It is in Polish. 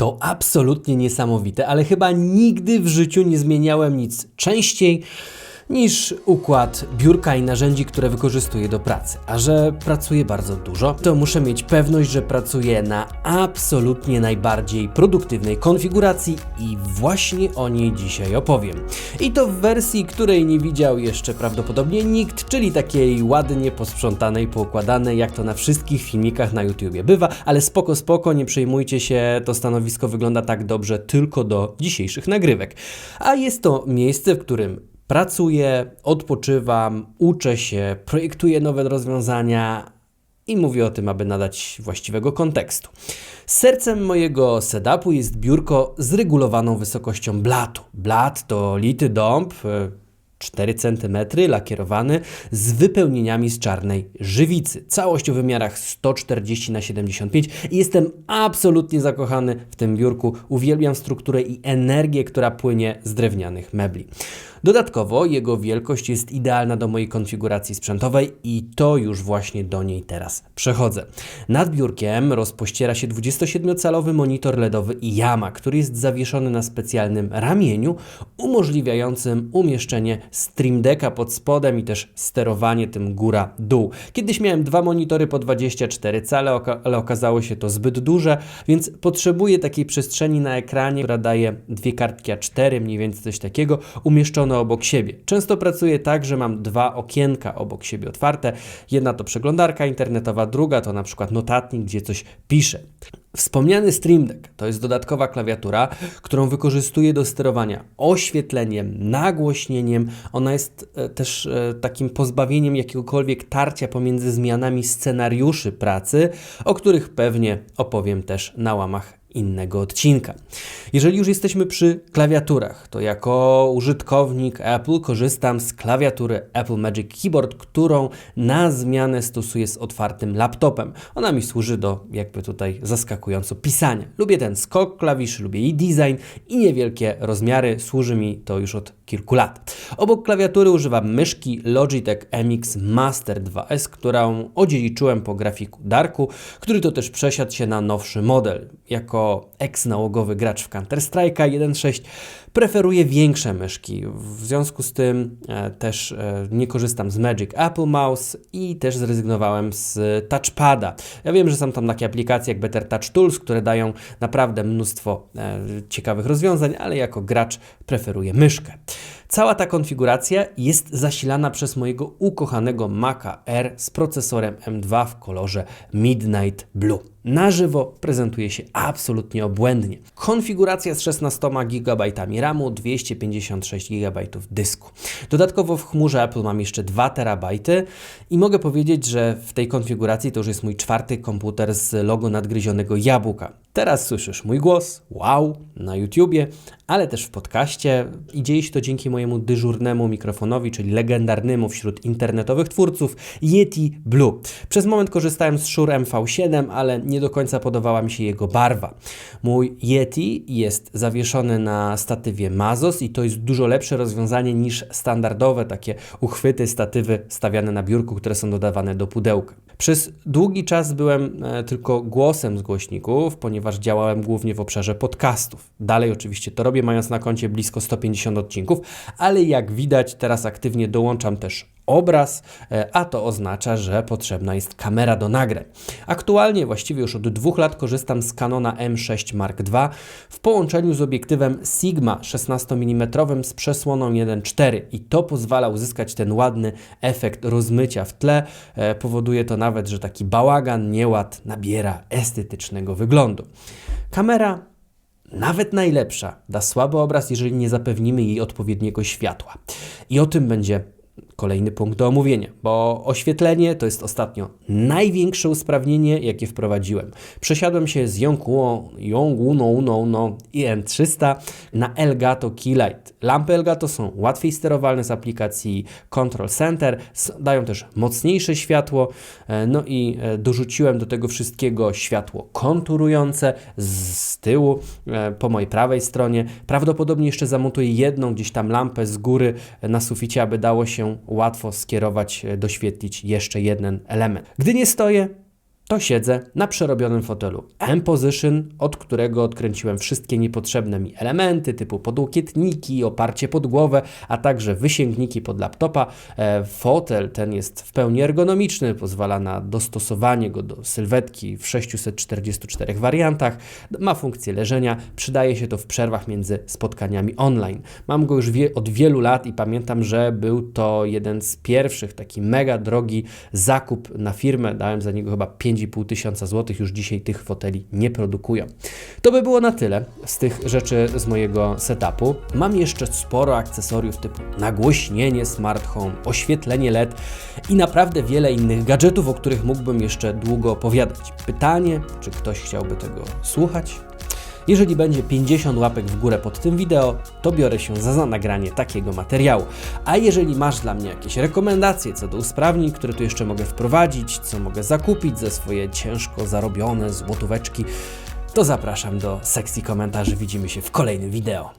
To absolutnie niesamowite, ale chyba nigdy w życiu nie zmieniałem nic. Częściej niż układ biurka i narzędzi, które wykorzystuję do pracy. A że pracuję bardzo dużo, to muszę mieć pewność, że pracuję na absolutnie najbardziej produktywnej konfiguracji i właśnie o niej dzisiaj opowiem. I to w wersji, której nie widział jeszcze prawdopodobnie nikt, czyli takiej ładnie posprzątanej, poukładanej, jak to na wszystkich filmikach na YouTubie bywa, ale spoko, spoko, nie przejmujcie się, to stanowisko wygląda tak dobrze tylko do dzisiejszych nagrywek. A jest to miejsce, w którym pracuję, odpoczywam, uczę się, projektuję nowe rozwiązania i mówię o tym, aby nadać właściwego kontekstu. Sercem mojego setupu jest biurko z regulowaną wysokością blatu. Blat to lity dąb, e, 4 cm lakierowany z wypełnieniami z czarnej żywicy. Całość o wymiarach 140 na 75 i jestem absolutnie zakochany w tym biurku. Uwielbiam strukturę i energię, która płynie z drewnianych mebli. Dodatkowo jego wielkość jest idealna do mojej konfiguracji sprzętowej i to już właśnie do niej teraz przechodzę. Nad biurkiem rozpościera się 27-calowy monitor LEDowy Yama, który jest zawieszony na specjalnym ramieniu, umożliwiającym umieszczenie Stream Decka pod spodem i też sterowanie tym góra-dół. Kiedyś miałem dwa monitory po 24 cale, ale okazało się to zbyt duże, więc potrzebuję takiej przestrzeni na ekranie, która daje dwie kartki A4, mniej więcej coś takiego, umieszczone obok siebie. Często pracuję tak, że mam dwa okienka obok siebie otwarte. Jedna to przeglądarka internetowa, druga to na przykład notatnik, gdzie coś piszę. Wspomniany Stream Deck to jest dodatkowa klawiatura, którą wykorzystuję do sterowania oświetleniem, nagłośnieniem. Ona jest e, też e, takim pozbawieniem jakiegokolwiek tarcia pomiędzy zmianami scenariuszy pracy, o których pewnie opowiem też na łamach innego odcinka. Jeżeli już jesteśmy przy klawiaturach, to jako użytkownik Apple korzystam z klawiatury Apple Magic Keyboard, którą na zmianę stosuję z otwartym laptopem. Ona mi służy do jakby tutaj zaskakująco pisania. Lubię ten skok klawiszy, lubię jej design i niewielkie rozmiary. Służy mi to już od kilku lat. Obok klawiatury używam myszki Logitech MX Master 2S, którą odziedziczyłem po grafiku Darku, który to też przesiadł się na nowszy model. Jako ex-nałogowy gracz w Counter-Strike'a 1.6 preferuję większe myszki. W związku z tym e, też e, nie korzystam z Magic Apple Mouse i też zrezygnowałem z touchpada. Ja wiem, że są tam takie aplikacje jak Better Touch Tools, które dają naprawdę mnóstwo e, ciekawych rozwiązań, ale jako gracz preferuję myszkę. Cała ta konfiguracja jest zasilana przez mojego ukochanego Maca R z procesorem M2 w kolorze Midnight Blue. Na żywo prezentuje się absolutnie obłędnie. Konfiguracja z 16 GB RAMu, 256 GB dysku. Dodatkowo w chmurze Apple mam jeszcze 2 TB i mogę powiedzieć, że w tej konfiguracji to już jest mój czwarty komputer z logo nadgryzionego jabłka. Teraz słyszysz mój głos, wow, na YouTubie, ale też w podcaście i dzieje się to dzięki mojemu dyżurnemu mikrofonowi, czyli legendarnemu wśród internetowych twórców Yeti Blue. Przez moment korzystałem z Shure MV7, ale nie do końca podobała mi się jego barwa. Mój Yeti jest zawieszony na statywie Mazos i to jest dużo lepsze rozwiązanie niż standardowe takie uchwyty, statywy stawiane na biurku, które są dodawane do pudełka. Przez długi czas byłem e, tylko głosem z głośników, ponieważ działałem głównie w obszarze podcastów. Dalej oczywiście to robię, mając na koncie blisko 150 odcinków, ale jak widać, teraz aktywnie dołączam też obraz, e, a to oznacza, że potrzebna jest kamera do nagrań. Aktualnie, właściwie już od dwóch lat korzystam z Canona M6 Mark II w połączeniu z obiektywem Sigma 16 mm z przesłoną 1.4 i to pozwala uzyskać ten ładny efekt rozmycia w tle. E, Powoduje to nawet, że taki bałagan, nieład nabiera estetycznego wyglądu. Kamera nawet najlepsza da słaby obraz, jeżeli nie zapewnimy jej odpowiedniego światła. I o tym będzie kolejny punkt do omówienia, bo oświetlenie to jest ostatnio największe usprawnienie, jakie wprowadziłem. Przesiadłem się z Yongguo, Yongguo no, no, no IN300 na Elgato Keylight. Lampy Elgato są łatwiej sterowalne z aplikacji Control Center, dają też mocniejsze światło, e, no i e, dorzuciłem do tego wszystkiego światło konturujące z, tyłu, e, po mojej prawej stronie. Prawdopodobnie jeszcze zamontuję jedną gdzieś tam lampę z góry na suficie, aby dało się łatwo skierować, e, doświetlić jeszcze jeden element. Gdy nie stoję, to siedzę na przerobionym fotelu M-Position, od którego odkręciłem wszystkie niepotrzebne mi elementy typu podłokietniki, oparcie pod głowę, a także wysięgniki pod laptopa. E, Fotel ten jest w pełni ergonomiczny, pozwala na dostosowanie go do sylwetki w 644 wariantach, ma funkcję leżenia, przydaje się to w przerwach między spotkaniami online. Mam go już wie, od wielu lat i pamiętam, że był to jeden z pierwszych, taki mega drogi zakup na firmę. Dałem za niego chyba 5,5 tysiąca złotych. Już dzisiaj tych foteli nie produkują. To by było na tyle z tych rzeczy z mojego setupu. Mam jeszcze sporo akcesoriów typu nagłośnienie smart home, oświetlenie LED i naprawdę wiele innych gadżetów, o których mógłbym jeszcze długo opowiadać. Pytanie, czy ktoś chciałby tego słuchać? Jeżeli będzie 50 łapek w górę pod tym wideo, to biorę się za nagranie takiego materiału. A jeżeli masz dla mnie jakieś rekomendacje co do usprawnień, które tu jeszcze mogę wprowadzić, co mogę zakupić za swoje ciężko zarobione złotóweczki, to zapraszam do sekcji komentarzy. Widzimy się w kolejnym wideo.